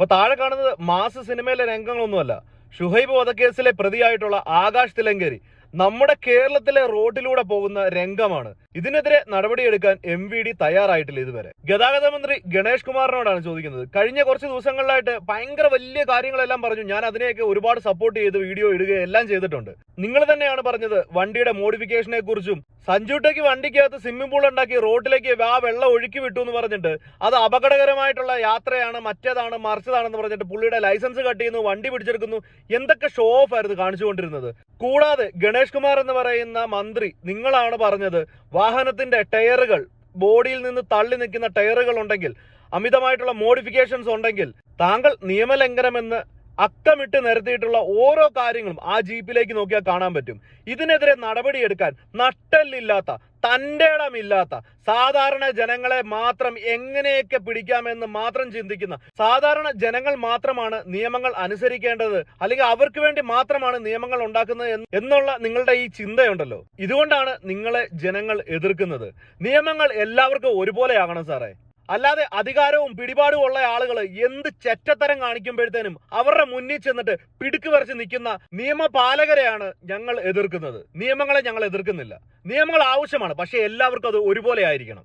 അപ്പൊ താഴെ കാണുന്നത് മാസ് സിനിമയിലെ രംഗങ്ങളൊന്നുമല്ല. ഷുഹൈബ് വധക്കേസിലെ പ്രതിയായിട്ടുള്ള ആകാശ് തിലങ്കേരി. നമ്മുടെ കേരളത്തിലെ റോഡിലൂടെ പോകുന്ന രംഗമാണ്. ഇതിനെതിരെ നടപടിയെടുക്കാൻ എം വി ഡി തയ്യാറായിട്ടില്ല ഇതുവരെ. ഗതാഗത മന്ത്രി ഗണേഷ് കുമാറിനോടാണ് ചോദിക്കുന്നത്. കഴിഞ്ഞ കുറച്ച് ദിവസങ്ങളിലായിട്ട് ഭയങ്കര വലിയ കാര്യങ്ങളെല്ലാം പറഞ്ഞു. ഞാൻ അതിനെയൊക്കെ ഒരുപാട് സപ്പോർട്ട് ചെയ്ത് വീഡിയോ ഇടുകയെല്ലാം ചെയ്തിട്ടുണ്ട്. നിങ്ങൾ തന്നെയാണ് പറഞ്ഞത് വണ്ടിയുടെ മോഡിഫിക്കേഷനെ കുറിച്ചും സഞ്ജുട്ടയ്ക്ക് വണ്ടിക്കകത്ത് സ്വിമ്മിംഗ് പൂൾ ഉണ്ടാക്കി റോഡിലേക്ക് ആ വെള്ളം ഒഴുക്കി വിട്ടു എന്ന് പറഞ്ഞിട്ട് അത് അപകടകരമായിട്ടുള്ള യാത്രയാണ് മറ്റേതാണ് മറിച്ചതാണെന്ന് പറഞ്ഞിട്ട് പുള്ളിയുടെ ലൈസൻസ് കട്ട് ചെയ്യുന്നു വണ്ടി പിടിച്ചെടുക്കുന്നു. എന്തൊക്കെ ഷോ ഓഫ് ആയിരുന്നു കാണിച്ചുകൊണ്ടിരുന്നത്. കൂടാതെ ഗണേഷ് കുമാർ എന്ന് പറയുന്ന മന്ത്രി നിങ്ങളാണ് പറഞ്ഞത്. വാഹനത്തിന്റെ ടയറുകൾ ബോഡിയിൽ നിന്ന് തള്ളി നിൽക്കുന്ന ടയറുകൾ ഉണ്ടെങ്കിൽ അമിതമായിട്ടുള്ള മോഡിഫിക്കേഷൻസ് ഉണ്ടെങ്കിൽ താങ്കൾ നിയമലംഘനമെന്ന് അക്കമിട്ട് നിരത്തിയിട്ടുള്ള ഓരോ കാര്യങ്ങളും ആ ജീപ്പിലേക്ക് നോക്കിയാൽ കാണാൻ പറ്റും. ഇതിനെതിരെ നടപടിയെടുക്കാൻ നട്ടല്ലില്ലാത്ത തന്റെ ഇടമില്ലാത്ത സാധാരണ ജനങ്ങളെ മാത്രം എങ്ങനെയൊക്കെ പിടിക്കാമെന്ന് മാത്രം ചിന്തിക്കുന്ന സാധാരണ ജനങ്ങൾ മാത്രമാണ് നിയമങ്ങൾ അനുസരിക്കേണ്ടത് അല്ലെങ്കിൽ അവർക്ക് വേണ്ടി മാത്രമാണ് നിയമങ്ങൾ ഉണ്ടാക്കുന്നത് എന്നുള്ള നിങ്ങളുടെ ഈ ചിന്തയുണ്ടല്ലോ. ഇതുകൊണ്ടാണ് നിങ്ങളെ ജനങ്ങൾ എതിർക്കുന്നത്. നിയമങ്ങൾ എല്ലാവർക്കും ഒരുപോലെയാകണം സാറേ. അല്ലാതെ അധികാരവും പിടിപാടും ഉള്ള ആളുകൾ എന്ത് ചെറ്റത്തരം കാണിക്കുമ്പോഴത്തേനും അവരുടെ മുന്നിൽ ചെന്നിട്ട് പിടുക്ക് വരച്ച് നിൽക്കുന്ന നിയമപാലകരെയാണ് ഞങ്ങൾ എതിർക്കുന്നത്. നിയമങ്ങളെ ഞങ്ങൾ എതിർക്കുന്നില്ല. നിയമങ്ങൾ ആവശ്യമാണ്. പക്ഷേ എല്ലാവർക്കും അത് ഒരുപോലെ ആയിരിക്കണം.